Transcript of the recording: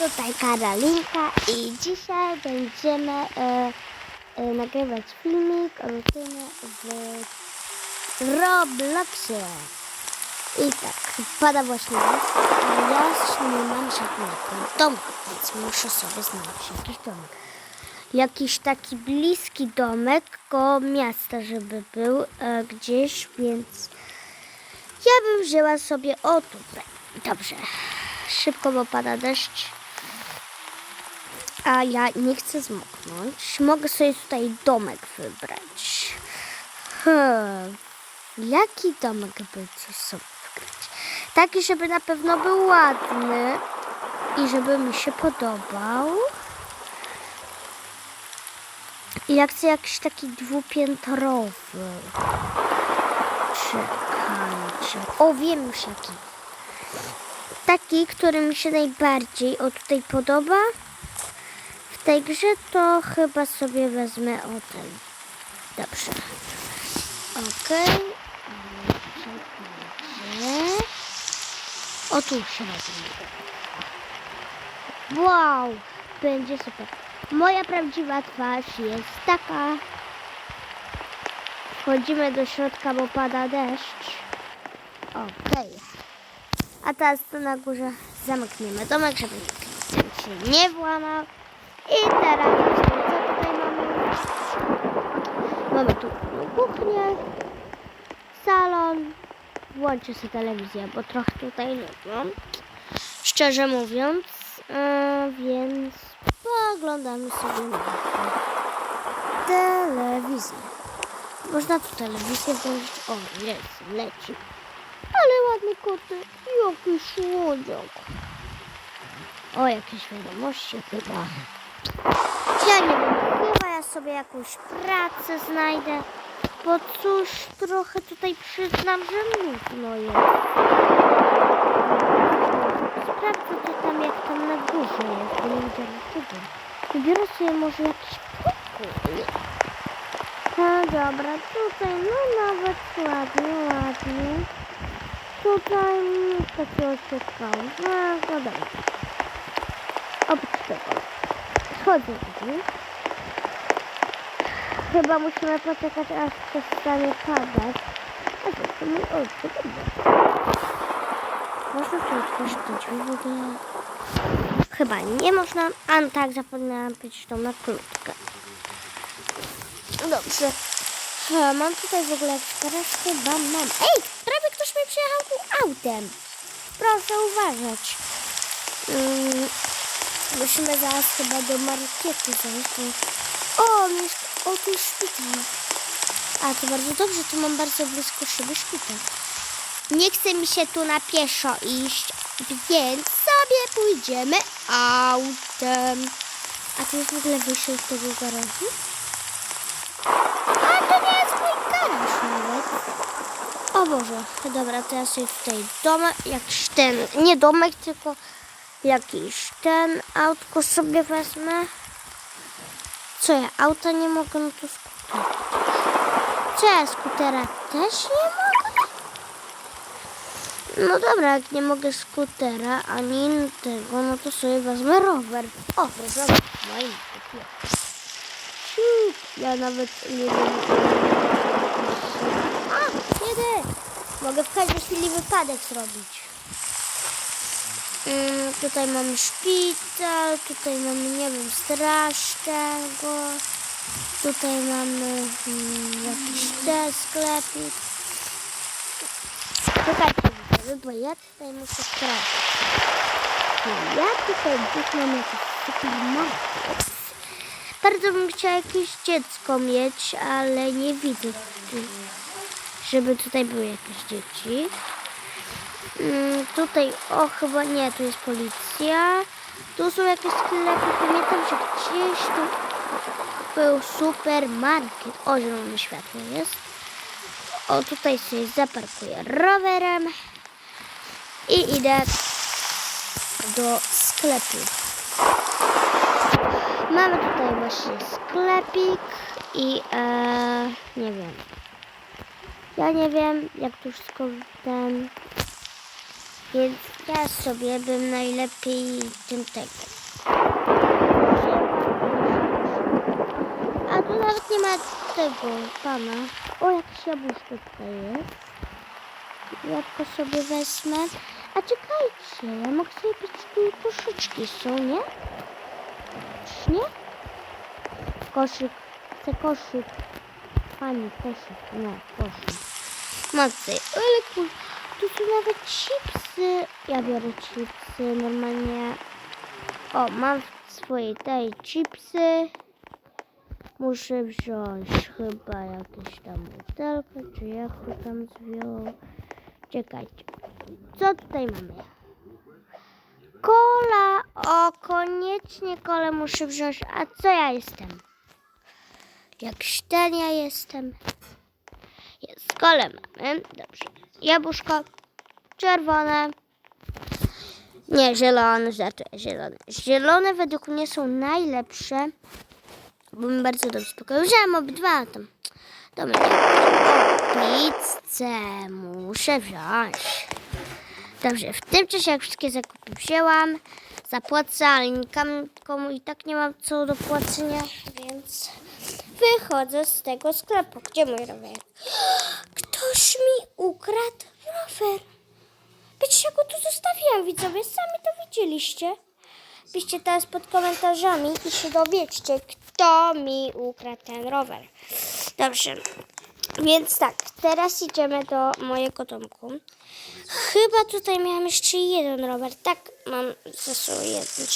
Tutaj Karolinka i dzisiaj będziemy e, e, nagrywać filmik o w Robloxie. I tak, pada właśnie deszcz, a ja nie mam żadnego domu, więc muszę sobie znaleźć jakiś domek. Jakiś taki bliski domek koło miasta, żeby był e, gdzieś, więc ja bym wzięła sobie o tutaj. Dobrze. Szybko, bo pada deszcz. A ja nie chcę zmoknąć. Mogę sobie tutaj domek wybrać. Hmm. Jaki domek by sobie wybrać? Taki, żeby na pewno był ładny i żeby mi się podobał. I ja chcę jakiś taki dwupiętrowy. Czekajcie. O, wiem już jaki. Taki, który mi się najbardziej o tutaj podoba w tej grze, to chyba sobie wezmę o ten. Dobrze. Okej. Czekajcie. O tu się wezmę. Wow, będzie super. Moja prawdziwa twarz jest taka. Wchodzimy do środka, bo pada deszcz. Okej. A teraz tu na górze zamkniemy domek, żeby nikt się nie włamał. I teraz właśnie, co tutaj mamy? Mamy tu kuchnię, salon. Włączę sobie telewizję, bo trochę tutaj nie mam. Szczerze mówiąc, e, więc pooglądamy sobie na telewizję. Można tu telewizję włączyć. O, jest, leci. Ale ładny kotek. Jaki słodziak. O, jakieś wiadomości chyba. Ja nie wiem, chyba ja sobie jakąś pracę znajdę. Bo cóż, trochę tutaj przyznam, że nudno jest. Sprawdzę, co tam, jak tam na górze jest, bo nie widziałam tego. Wybiorę sobie może jakiś pokój. No dobra, tutaj no nawet ładnie, ładnie. Tutaj nic takiego ciekawego. No, no dobra. Oprócz tego. Tutaj. Chyba musimy poczekać aż przestanie padać. A zresztą mój ojciec. Dobra. Można tu drzwi w ogóle? Chyba nie można. A tak, zapomniałam powiedzieć tą na krótkę. Dobrze. Ha, mam tutaj w ogóle garaż? Chyba mam. Ej, prawie ktoś mi przyjechał tu autem. Proszę uważać. Mm, musimy zaraz chyba do marketu zejść. bo- O, mieszka... o, tu jest szpital. A, to bardzo dobrze, tu mam bardzo blisko szyby szpital. Nie chce mi się tu na pieszo iść, więc sobie pójdziemy autem. A tu jest w ogóle wyjście z tego garażu? A to nie jest mój garaż nawet. O Boże, dobra, to ja tutaj domek, jakiś ten, nie domek, tylko jakiś ten autko sobie wezmę. Co ja, auta nie mogę, no to skuter. Co ja, skutera też nie mogę? No dobra, jak nie mogę skutera ani tego, no to sobie wezmę rower. O, proszę, no Ja nawet nie wiem. A, kiedy? Mogę w każdej chwili wypadek zrobić. Mm, tutaj mamy szpital, tutaj mamy, nie wiem, straż. Tutaj mamy mm, jakiś ten sklepik. Czekajcie, bo ja tutaj muszę sprawdzić. Ja tutaj gdzieś mam jakiś. Bardzo bym chciała jakieś dziecko mieć, ale nie widzę, żeby tutaj były jakieś dzieci. Mm, tutaj, o chyba nie, tu jest policja. Tu są jakieś sklepy, pamiętam, że gdzieś tu był supermarket. O, zielone światło jest. O, tutaj sobie zaparkuję rowerem i idę do sklepu. Mamy tutaj właśnie sklepik i e, nie wiem. Ja nie wiem, jak tu wszystko ten. Więc ja sobie bym najlepiej tym tego. A tu nawet nie ma tego pana. O, jakieś jabłuszko tutaj jest. Jabłko sobie wezmę. A czekajcie, ja mogę sobie pić tu koszyczki są, nie? Czy nie? Koszyk. Chcę koszyk. Pani, koszyk. Nie, koszyk. Mocy. Ale kur... Tu są nawet chipsy. Ja biorę chipsy normalnie. O, mam w swojej tej chipsy. Muszę wziąć chyba jakieś tam butelkę, czy jak to tam zwiął. Czekajcie. Co tutaj mamy? Kola! O, koniecznie kolę muszę wziąć. A co ja jestem? Jak ten ja jestem. Jest, kole mamy. Dobrze. Jabłuszko czerwone. Nie, zielone, znaczy zielone. Zielone według mnie są najlepsze, bo mi bardzo dobrze spokoju. Wziąłem obydwa tam. Dobra, pizzę muszę wziąć. Dobrze, w tym czasie jak wszystkie zakupy wzięłam, zapłacę, ale nikomu i tak nie mam co do płacenia, więc wychodzę z tego sklepu. Gdzie mój rower? Ktoś mi ukradł rower. Ja go tu zostawiłam, widzowie, sami to widzieliście. Piszcie teraz pod komentarzami i się dowiedzcie, kto mi ukradł ten rower. Dobrze, więc tak, teraz idziemy do mojego domku. Chyba tutaj miałam jeszcze jeden rower. Tak, mam ze sobą jeden.